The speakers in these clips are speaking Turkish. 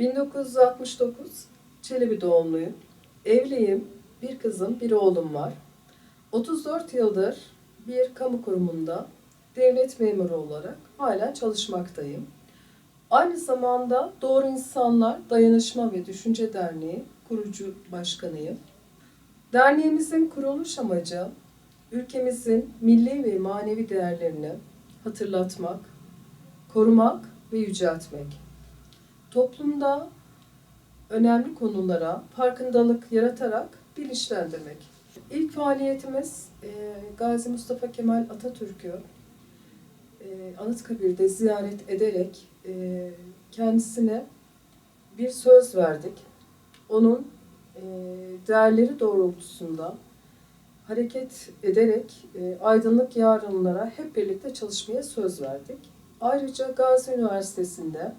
1969 Çelebi doğumluyum. Evliyim. Bir kızım, bir oğlum var. 34 yıldır bir kamu kurumunda devlet memuru olarak halen çalışmaktayım. Aynı zamanda Doğru İnsanlar Dayanışma ve Düşünce Derneği kurucu başkanıyım. Derneğimizin kuruluş amacı ülkemizin milli ve manevi değerlerini hatırlatmak, korumak ve yüceltmek. Toplumda önemli konulara farkındalık yaratarak bilinçlendirmek. İlk faaliyetimiz e, Gazi Mustafa Kemal Atatürk'ü e, Anıtkabir'de ziyaret ederek e, kendisine bir söz verdik. Onun e, değerleri doğrultusunda hareket ederek e, aydınlık yarınlara hep birlikte çalışmaya söz verdik. Ayrıca Gazi Üniversitesi'nde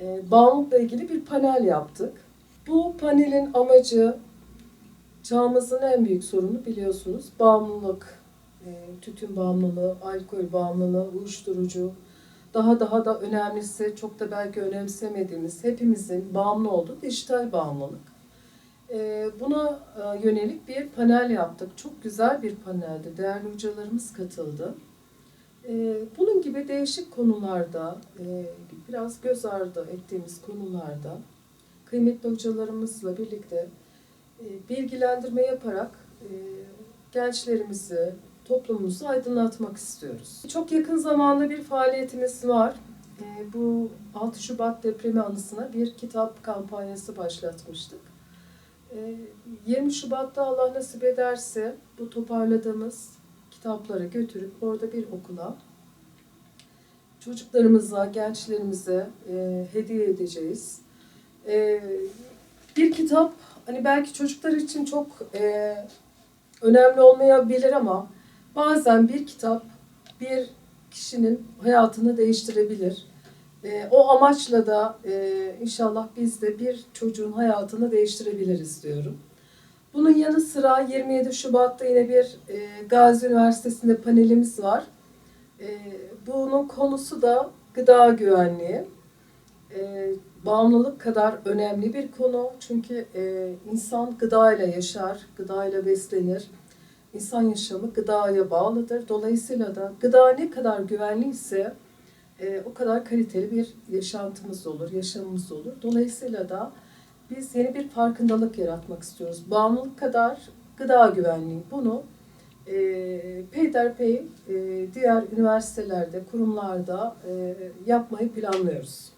e, bağımlılıkla ilgili bir panel yaptık. Bu panelin amacı çağımızın en büyük sorunu biliyorsunuz bağımlılık, e, tütün bağımlılığı, alkol bağımlılığı, uyuşturucu. Daha daha da önemlisi, çok da belki önemsemediğimiz, hepimizin bağımlı olduğu dijital bağımlılık. E, Buna e, yönelik bir panel yaptık. Çok güzel bir paneldi. Değerli hocalarımız katıldı. E, Bunun gibi değişik konularda, e, biraz göz ardı ettiğimiz konularda kıymetli hocalarımızla birlikte e, bilgilendirme yaparak e, gençlerimizi, toplumumuzu aydınlatmak istiyoruz. Çok yakın zamanda bir faaliyetimiz var. Bu 6 Şubat depremi anısına bir kitap kampanyası başlatmıştık. E, 20 Şubat'ta Allah nasip ederse bu toparladığımız kitapları götürüp orada bir okula çocuklarımıza, gençlerimize e, hediye edeceğiz. E, bir kitap hani belki çocuklar için çok e, önemli olmayabilir ama bazen bir kitap bir kişinin hayatını değiştirebilir. E, o amaçla da e, inşallah biz de bir çocuğun hayatını değiştirebiliriz diyorum. Bunun yanı sıra 27 Şubat'ta yine bir e, Gazi Üniversitesi'nde panelimiz var. E, bunun konusu da gıda güvenliği. E, bağımlılık kadar önemli bir konu. Çünkü e, insan gıdayla yaşar, gıdayla beslenir. İnsan yaşamı gıdaya bağlıdır. Dolayısıyla da gıda ne kadar güvenli ise e, o kadar kaliteli bir yaşantımız olur, yaşamımız olur. Dolayısıyla da biz yeni bir farkındalık yaratmak istiyoruz. Bağımlılık kadar gıda güvenliği. Bunu e, peyderpey e, diğer üniversitelerde, kurumlarda e, yapmayı planlıyoruz.